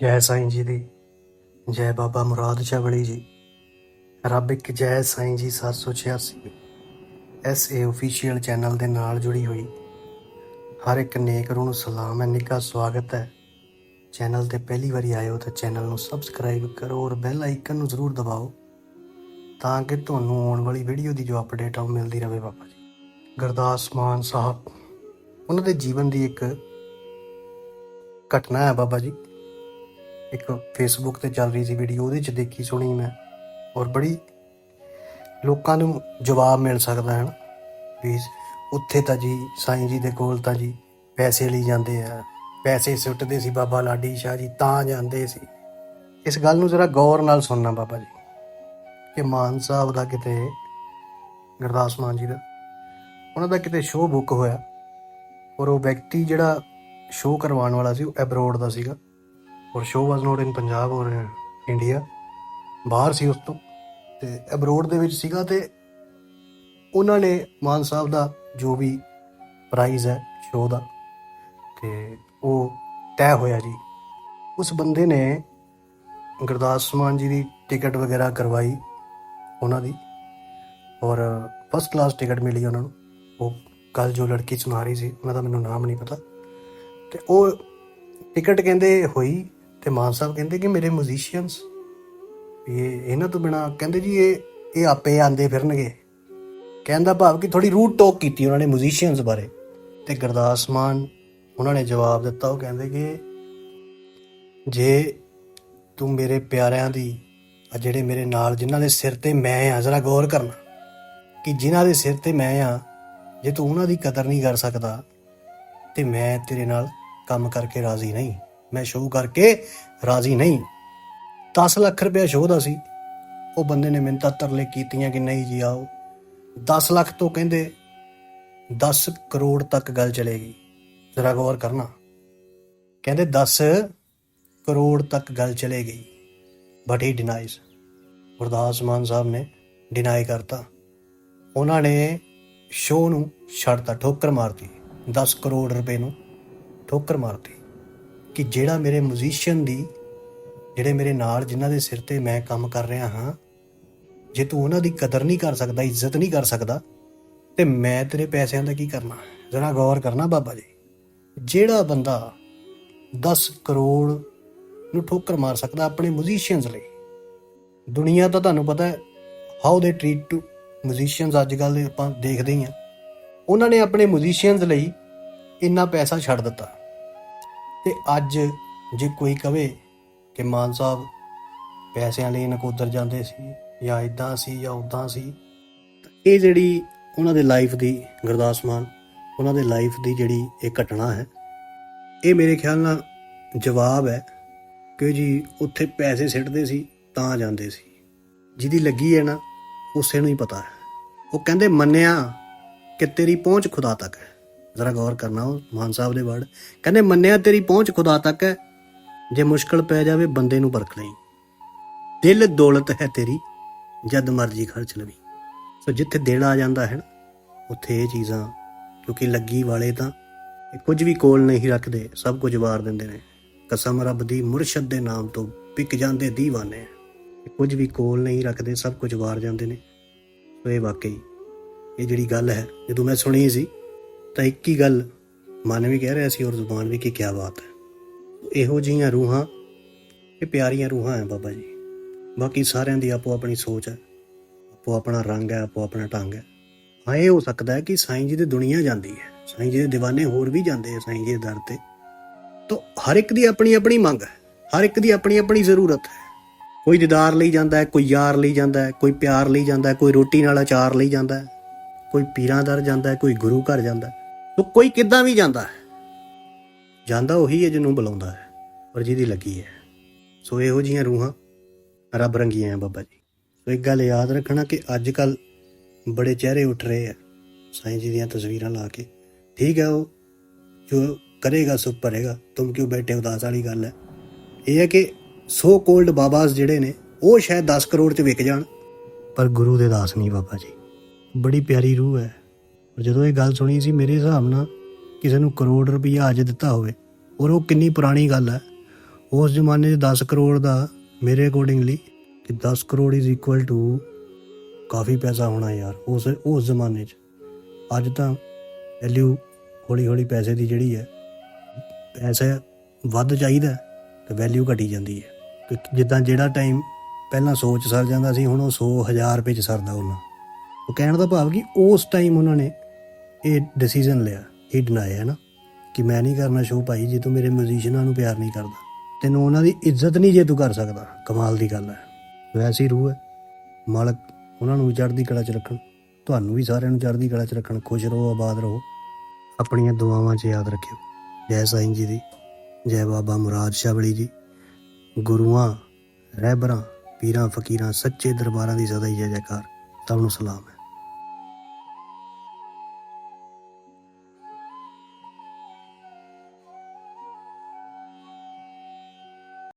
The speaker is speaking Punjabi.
ਜੈ ਸਾਈਂ ਜੀ ਦੀ, ਜੈ ਬਾਬਾ ਮੁਰਾਦ ਸ਼ਾਹ ਜੀ। ਰੱਬ ਇੱਕ ਜੈ ਸਾਈਂ ਜੀ 786 ਐਸ ਏ ਅਫੀਸ਼ੀਅਲ ਚੈਨਲ ਦੇ ਨਾਲ ਜੁੜੀ ਹੋਈ। ਹਰ ਇੱਕ ਨੇਕ ਰੂਹ ਨੂੰ ਸਲਾਮ ਹੈ, ਨਿੱਘਾ ਸਵਾਗਤ ਹੈ। ਚੈਨਲ ਤੇ ਪਹਿਲੀ ਵਾਰੀ ਆਏ ਹੋ ਤਾਂ ਚੈਨਲ ਨੂੰ ਸਬਸਕ੍ਰਾਈਬ ਕਰੋ ਔਰ ਬੈਲ ਆਈਕਨ ਨੂੰ ਜ਼ਰੂਰ ਦਬਾਓ। ਤਾਂ ਕਿ ਤੁਹਾਨੂੰ ਆਉਣ ਵਾਲੀ ਵੀਡੀਓ ਦੀ ਜੋ ਅਪਡੇਟ ਆ ਉਹ ਮਿਲਦੀ ਰਹੇ ਬਾਬਾ ਜੀ। ਗੁਰਦਾਸ ਮਾਨ ਸਾਹਿਬ, ਉਹਨਾਂ ਦੇ ਜੀਵਨ ਦੀ ਇੱਕ ਘਟਨਾ ਹੈ ਬਾਬਾ ਜੀ। ਇੱਕ ਫੇਸਬੁੱਕ ਤੇ ਚੱਲ ਰਹੀ ਸੀ ਵੀਡੀਓ ਉਹਦੇ ਚ ਦੇਖੀ ਸੁਣੀ ਮੈਂ। ਔਰ ਬੜੀ ਲੋਕਾਂ ਨੂੰ ਜਵਾਬ ਮਿਲ ਸਕਦਾ ਹੈ ਨਾ, ਵੀ ਉੱਥੇ ਤਾਂ ਜੀ, ਸਾਈਂ ਜੀ ਦੇ ਕੋਲ ਤਾਂ ਜੀ ਪੈਸੇ ਲਈ ਜਾਂਦੇ ਆ। ਪੈਸੇ ਸੁੱਟਦੇ ਸੀ ਬਾਬਾ ਲਾਡੀ ਸ਼ਾਹ ਜੀ, ਤਾਂ ਜਾਂਦੇ ਸੀ। ਇਸ ਗੱਲ ਨੂੰ ਜ਼ਰਾ ਗੌਰ ਨਾਲ ਸੁਣਨਾ ਬਾਬਾ ਜੀ, ਕਿ ਮਾਨ ਸਾਹਿਬ ਦਾ ਕਿਤੇ, ਗੁਰਦਾਸ ਮਾਨ ਜੀ ਦਾ, ਉਹਨਾਂ ਦਾ ਕਿਤੇ ਸ਼ੋਅ ਬੁੱਕ ਹੋਇਆ। ਔਰ ਉਹ ਵਿਅਕਤੀ ਜਿਹੜਾ ਸ਼ੋਅ ਕਰਵਾਉਣ ਵਾਲਾ ਸੀ, ਉਹ ਐਬਰੋਡ ਦਾ ਸੀਗਾ। ਔਰ show was not in Punjab ਔਰ ਇੰਡੀਆ ਬਾਹਰ ਸੀ ਉਸ ਤੋਂ। ਤੇ ਐਬਰੋਡ ਦੇ ਵਿੱਚ ਸੀਗਾ ਤੇ ਉਹਨਾਂ ਨੇ ਮਾਨ ਸਾਹਿਬ ਦਾ ਜੋ ਵੀ ਪ੍ਰਾਈਜ਼ ਹੈ ਸ਼ੋਅ ਦਾ, ਤੇ ਉਹ ਤੈਅ ਹੋਇਆ ਜੀ। ਉਸ ਬੰਦੇ ਨੇ ਗੁਰਦਾਸ ਮਾਨ ਜੀ ਦੀ ਟਿਕਟ ਵਗੈਰਾ ਕਰਵਾਈ ਉਹਨਾਂ ਦੀ। ਔਰ ਫਸਟ ਕਲਾਸ ਟਿਕਟ ਮਿਲੀ ਉਹਨਾਂ ਨੂੰ। ਉਹ ਕੱਲ ਜੋ ਲੜਕੀ ਸੁਣਾ ਰਹੀ ਸੀ, ਉਹਨਾਂ ਦਾ ਮੈਨੂੰ ਨਾਮ ਨਹੀਂ ਪਤਾ। ਤੇ ਉਹ ਟਿਕਟ ਕਹਿੰਦੇ ਹੋਈ ਤੇ ਮਾਨ ਸਾਹਿਬ ਕਹਿੰਦੇ ਕਿ ਮੇਰੇ ਮਿਊਜ਼ੀਸ਼ੀਅਨਸ ਇਹ ਇਹਨਾਂ ਤੋਂ ਬਿਨਾ, ਕਹਿੰਦੇ ਜੀ ਇਹ ਇਹ ਆਪੇ ਆਂਦੇ ਫਿਰਨਗੇ। ਕਹਿੰਦਾ ਭਾਵ ਕਿ ਥੋੜੀ ਰੂਟ ਟੋਕ ਕੀਤੀ ਉਹਨਾਂ ਨੇ ਮਿਊਜ਼ੀਸ਼ੀਅਨਸ ਬਾਰੇ। ਤੇ ਗੁਰਦਾਸ ਮਾਨ, ਉਹਨਾਂ ਨੇ ਜਵਾਬ ਦਿੱਤਾ, ਉਹ ਕਹਿੰਦੇ ਕਿ ਜੇ ਤੂੰ ਮੇਰੇ ਪਿਆਰਿਆਂ ਦੀ, ਆ ਜਿਹੜੇ ਮੇਰੇ ਨਾਲ ਜਿਨ੍ਹਾਂ ਦੇ ਸਿਰ ਤੇ ਮੈਂ ਆ, ਜ਼ਰਾ ਗੌਰ ਕਰਨਾ, ਕਿ ਜਿਨ੍ਹਾਂ ਦੇ ਸਿਰ ਤੇ ਮੈਂ ਆ, ਜੇ ਤੂੰ ਉਹਨਾਂ ਦੀ ਕਦਰ ਨਹੀਂ ਕਰ ਸਕਦਾ, ਤੇ ਮੈਂ ਤੇਰੇ ਨਾਲ ਕੰਮ ਕਰਕੇ ਰਾਜ਼ੀ ਨਹੀਂ। ਮੈਂ ਸ਼ੋਅ ਕਰਕੇ ਰਾਜ਼ੀ ਨਹੀਂ। 10 ਲੱਖ ਰੁਪਇਆ ਸ਼ੋਅ ਦਾ ਸੀ। ਉਹ ਬੰਦੇ ਨੇ ਮਿੰਤਾ ਤਰਲੇ ਕੀਤੀਆਂ ਕਿ ਨਹੀਂ ਜੀ ਆਓ। 10 ਲੱਖ ਤੋਂ ਕਹਿੰਦੇ 10 ਕਰੋੜ ਤੱਕ ਗੱਲ ਚਲੇਗੀ। ਜ਼ਰਾ ਗੌਰ ਕਰਨਾ। ਕਹਿੰਦੇ 10 ਕਰੋੜ ਤੱਕ ਗੱਲ ਚਲੇ ਗਈ ਬਟ ਹੀ ਡਿਨਾਈਜ਼ ਗੁਰਦਾਸ ਮਾਨ ਸਾਹਿਬ ਨੇ ਡਿਨਾਈ ਕਰਤਾ। ਉਹਨਾਂ ਨੇ ਸ਼ੋਅ ਨੂੰ ਛੱਡਤਾ, ਠੋਕਰ ਮਾਰਤੀ। 10 ਕਰੋੜ ਰੁਪਏ ਨੂੰ ਠੋਕਰ ਮਾਰਤੀ। ਕਿ ਜਿਹੜਾ ਮੇਰੇ ਮਿਊਜ਼ੀਸ਼ੀਅਨ ਦੀ, ਜਿਹੜੇ ਮੇਰੇ ਨਾਲ ਜਿਨ੍ਹਾਂ ਦੇ ਸਿਰ ਤੇ ਮੈਂ ਕੰਮ ਕਰ ਰਿਹਾ ਹਾਂ, ਜੇ ਤੂੰ ਉਹਨਾਂ ਦੀ ਕਦਰ ਨਹੀਂ ਕਰ ਸਕਦਾ, ਇੱਜ਼ਤ ਨਹੀਂ ਕਰ ਸਕਦਾ, ਤੇ ਮੈਂ ਤੇਰੇ ਪੈਸਿਆਂ ਦਾ ਕੀ ਕਰਨਾ? ਜ਼ਰਾ ਗੌਰ ਕਰਨਾ ਬਾਬਾ ਜੀ। ਜਿਹੜਾ ਬੰਦਾ 10 ਕਰੋੜ ਨੂੰ ਠੋਕਰ ਮਾਰ ਸਕਦਾ ਆਪਣੇ ਮਿਊਜ਼ੀਸ਼ੀਅਨਸ ਲਈ। ਦੁਨੀਆ ਤਾਂ ਤੁਹਾਨੂੰ ਪਤਾ ਹੈ how they treat to musicians ਅੱਜ ਕੱਲ ਆਪਾਂ ਦੇਖਦੇ ਹੀ ਆ ਉਹਨਾਂ ਨੇ ਆਪਣੇ ਮਿਊਜ਼ੀਸ਼ੀਅਨਸ ਲਈ ਇੰਨਾ ਪੈਸਾ ਛੱਡ ਦਿੱਤਾ। ਤੇ ਅੱਜ ਜੇ ਕੋਈ ਕਵੇ ਕਿ ਮਾਨ ਸਾਹਿਬ ਪੈਸਿਆਂ ਲਈ ਨਕੋਦਰ ਜਾਂਦੇ ਸੀ ਜਾਂ ਇਦਾਂ ਸੀ ਜਾਂ ਉਦਾਂ ਸੀ ਇਹ ਜਿਹੜੀ ਉਹਨਾਂ ਦੇ ਲਾਈਫ ਦੀ ਗੁਰਦਾਸ ਮਾਨ, ਉਹਨਾਂ ਦੇ ਲਾਈਫ ਦੀ ਜਿਹੜੀ ਇਹ ਘਟਨਾ ਹੈ, ਇਹ ਮੇਰੇ ਖਿਆਲ ਨਾਲ ਜਵਾਬ ਹੈ ਕਿ ਜੀ ਉੱਥੇ ਪੈਸੇ ਸਿੱਟਦੇ ਸੀ ਤਾਂ ਜਾਂਦੇ ਸੀ। ਜਿਹਦੀ ਲੱਗੀ ਹੈ ਨਾ, ਉਸੇ ਨੂੰ ਹੀ ਪਤਾ ਹੈ। ਉਹ ਕਹਿੰਦੇ ਮੰਨਿਆ ਕਿ ਤੇਰੀ ਪਹੁੰਚ ਖੁਦਾ ਤੱਕ ਹੈ। ਜ਼ਰਾ ਗੌਰ ਕਰਨਾ ਉਹ, ਮਾਨ ਸਾਹਿਬ ਦੇ ਵਰਡ। ਕਹਿੰਦੇ, ਮੰਨਿਆ ਤੇਰੀ ਪਹੁੰਚ ਖੁਦਾ ਤੱਕ ਹੈ। ਜੇ ਮੁਸ਼ਕਲ ਪੈ ਜਾਵੇ, ਬੰਦੇ ਨੂੰ ਪਰਖ ਲਈ। ਦਿਲ ਦੌਲਤ ਹੈ ਤੇਰੀ, ਜਦ ਮਰਜ਼ੀ ਖਰਚ ਲਵੀ। ਸੋ ਜਿੱਥੇ ਦਿਲ ਆ ਜਾਂਦਾ ਹੈ ਨਾ, ਉੱਥੇ ਇਹ ਚੀਜ਼ਾਂ, ਕਿਉਂਕਿ ਲੱਗੀ ਵਾਲੇ ਤਾਂ ਕੁਝ ਵੀ ਕੋਲ ਨਹੀਂ ਰੱਖਦੇ, ਸਭ ਕੁਝ ਵਾਰ ਦਿੰਦੇ ਨੇ। ਕਸਮ ਰੱਬ ਦੀ ਮੁਰਸ਼ਦ ਦੇ ਨਾਮ ਤੋਂ ਵਿਕ ਜਾਂਦੇ دیਵਾਨੇ ਇਹ ਕੁਝ ਵੀ ਕੋਲ ਨਹੀਂ ਰੱਖਦੇ, ਸਭ ਕੁਝ ਵਾਰ ਜਾਂਦੇ ਨੇ। ਸੋ ਇਹ ਵਾਕਈ, ਇਹ ਜਿਹੜੀ ਗੱਲ ਹੈ, ਜਦੋਂ ਮੈਂ ਸੁਣੀ ਸੀ ਤਾਂ ਇੱਕ ਹੀ ਗੱਲ ਮਨ ਵੀ ਕਹਿ ਰਿਹਾ ਸੀ ਔਰ ਜ਼ੁਬਾਨ ਵੀ ਕਿ ਕੀ ਬਾਤ ਹੈ। ਇਹੋ ਜਿਹੀਆਂ ਰੂਹਾਂ, ਇਹ ਪਿਆਰੀਆਂ ਰੂਹਾਂ ਹੈ ਬਾਬਾ ਜੀ। ਬਾਕੀ ਸਾਰਿਆਂ ਦੀ ਆਪੋ ਆਪਣੀ ਸੋਚ ਹੈ, ਆਪੋ ਆਪਣਾ ਰੰਗ ਹੈ, ਆਪੋ ਆਪਣਾ ਢੰਗ ਹੈ। ਹਾਂ, ਇਹ ਹੋ ਸਕਦਾ ਹੈ ਕਿ ਸਾਈਂ ਜੀ ਦੀ ਦੁਨੀਆ ਜਾਂਦੀ ਹੈ, ਸਾਈਂ ਜੀ ਦੇ دیਵਾਨੇ ਹੋਰ ਵੀ ਜਾਂਦੇ ਆ ਸਾਈਂ ਜੀ ਦੇ ਦਰ ਤੇ। ਤਾਂ ਹਰ ਇੱਕ ਦੀ ਆਪਣੀ ਆਪਣੀ ਮੰਗ ਹੈ, ਹਰ ਇੱਕ ਦੀ ਆਪਣੀ ਆਪਣੀ ਜ਼ਰੂਰਤ ਹੈ। ਕੋਈ ਦੀਦਾਰ ਲਈ ਜਾਂਦਾ ਹੈ, ਕੋਈ ਯਾਰ ਲਈ ਜਾਂਦਾ ਹੈ, ਕੋਈ ਪਿਆਰ ਲਈ ਜਾਂਦਾ ਹੈ, ਕੋਈ ਰੋਟੀ ਨਾਲ ਅਚਾਰ ਲਈ ਜਾਂਦਾ ਹੈ, ਕੋਈ ਪੀਰਾਂ ਦਰ ਜਾਂਦਾ ਹੈ, ਕੋਈ ਗੁਰੂ ਘਰ ਜਾਂਦਾ ਹੈ। ਤਾਂ ਕੋਈ ਕਿੱਦਾਂ ਵੀ ਜਾਂਦਾ ਹੈ। ਜਾਂਦਾ ਉਹੀ ਹੈ ਜਿਹਨੂੰ ਬੁਲਾਉਂਦਾ ਹੈ ਔਰ ਜਿਹਦੀ ਲੱਗੀ ਹੈ। ਸੋ ਇਹੋ ਜੀਆਂ ਰੂਹਾਂ ਰੱਬ ਰੰਗੀਆਂ ਹੈ ਬਾਬਾ ਜੀ। ਸੋ ਇੱਕ ਗੱਲ ਯਾਦ ਰੱਖਣਾ ਕਿ ਅੱਜ ਕੱਲ ਬੜੇ ਚਿਹਰੇ ਉੱਠ ਰਹੇ ਆ, ਸਾਈਂ ਜੀ ਦੀਆਂ ਤਸਵੀਰਾਂ ਲਾ ਕੇ। ਠੀਕ ਹੈ ਉਹ, ਜੋ ਕਰੇਗਾ ਸੋ ਭਰੇਗਾ, ਤੁਮ ਕਿਉਂ ਬੈਠੇ ਉਦਾਸ ਵਾਲੀ ਗੱਲ ਹੈ। ਇਹ ਹੈ ਕਿ ਸੋ ਕੋਲਡ ਬਾਬਾਸ ਜਿਹੜੇ ਨੇ, ਉਹ ਸ਼ਾਇਦ 10 ਕਰੋੜ ਚ ਵਿਕ ਜਾਣ, ਪਰ ਗੁਰੂ ਦੇ ਦਾਸ ਨਹੀਂ ਬਾਬਾ ਜੀ। ਬੜੀ ਪਿਆਰੀ ਰੂਹ ਹੈ। ਪਰ ਜਦੋਂ ਇਹ ਗੱਲ ਸੁਣੀ ਸੀ, ਮੇਰੇ ਹਿਸਾਬ ਨਾਲ ਕਿਸੇ ਨੂੰ ਕਰੋੜ ਰੁਪਈਆ ਅੱਜ ਦਿੱਤਾ ਹੋਵੇ। ਔਰ ਉਹ ਕਿੰਨੀ ਪੁਰਾਣੀ ਗੱਲ ਹੈ। ਉਸ ਜ਼ਮਾਨੇ 'ਚ 10 ਕਰੋੜ ਦਾ ਮੇਰੇ ਅਕੋਰਡਿੰਗਲੀ ਕਿ 10 ਕਰੋੜ ਇਜ਼ ਇਕੁਅਲ ਟੂ ਕਾਫੀ ਪੈਸਾ ਹੋਣਾ ਯਾਰ, ਉਸ ਉਸ ਜ਼ਮਾਨੇ 'ਚ। ਅੱਜ ਤਾਂ ਵੈਲਿਊ ਹੌਲੀ ਹੌਲੀ ਪੈਸੇ ਦੀ ਜਿਹੜੀ ਹੈ, ਪੈਸੇ ਵੱਧ ਚਾਹੀਦਾ ਹੈ ਤੇ ਵੈਲਿਊ ਘਟੀ ਜਾਂਦੀ ਹੈ। ਕਿ ਜਿੱਦਾਂ ਜਿਹੜਾ ਟਾਈਮ ਪਹਿਲਾਂ ਸੋਚ ਸਰ ਜਾਂਦਾ ਸੀ, ਹੁਣ ਉਹ 100 ਹਜ਼ਾਰ ਰੁਪਏ ਚ ਸਰਦਾ ਉਹਨਾਂ। ਉਹ ਕਹਿਣ ਦਾ ਭਾਵ ਕਿ ਉਸ ਟਾਈਮ ਉਹਨਾਂ ਨੇ ਇਹ ਡਿਸੀਜਨ ਲਿਆ, ਇਹ ਡਿਨਾਇਆ ਹੈ ਨਾ, ਕਿ ਮੈਂ ਨਹੀਂ ਕਰਨਾ ਸ਼ੋਅ ਭਾਈ, ਜੇ ਤੂੰ ਮੇਰੇ ਮਿਊਜ਼ੀਸ਼ੀਅਨਾਂ ਨੂੰ ਪਿਆਰ ਨਹੀਂ ਕਰਦਾ, ਤੈਨੂੰ ਉਹਨਾਂ ਦੀ ਇੱਜ਼ਤ ਨਹੀਂ ਜੇ ਤੂੰ ਕਰ ਸਕਦਾ। ਕਮਾਲ ਦੀ ਗੱਲ ਹੈ। ਵੈਸੀ ਰੂਹ ਹੈ। ਮਾਲਕ, ਉਹਨਾਂ ਨੂੰ ਵੀ ਚੜ੍ਹਦੀ ਕਲਾ 'ਚ ਰੱਖਣ। ਤੁਹਾਨੂੰ ਵੀ ਸਾਰਿਆਂ ਨੂੰ ਚੜ੍ਹਦੀ ਕਲਾ 'ਚ ਰੱਖਣ। ਖੁਸ਼ ਰਹੋ, ਆਬਾਦ ਰਹੋ। ਆਪਣੀਆਂ ਦੁਆਵਾਂ 'ਚ ਯਾਦ ਰੱਖਿਓ। ਜੈ ਸਾਈਂ ਜੀ ਦੀ, ਜੈ ਬਾਬਾ ਮੁਰਾਦ ਸ਼ਾਬਲੀ ਜੀ। ਗੁਰੂਆਂ, ਰਹਿਬਰਾਂ, ਪੀਰਾਂ, ਫਕੀਰਾਂ, ਸੱਚੇ ਦਰਬਾਰਾਂ ਦੀ ਸਦਾ ਹੀ ਜੈ ਜੈਕਾਰ। ਤੁਹਾਨੂੰ ਸਲਾਮ ਹੈ।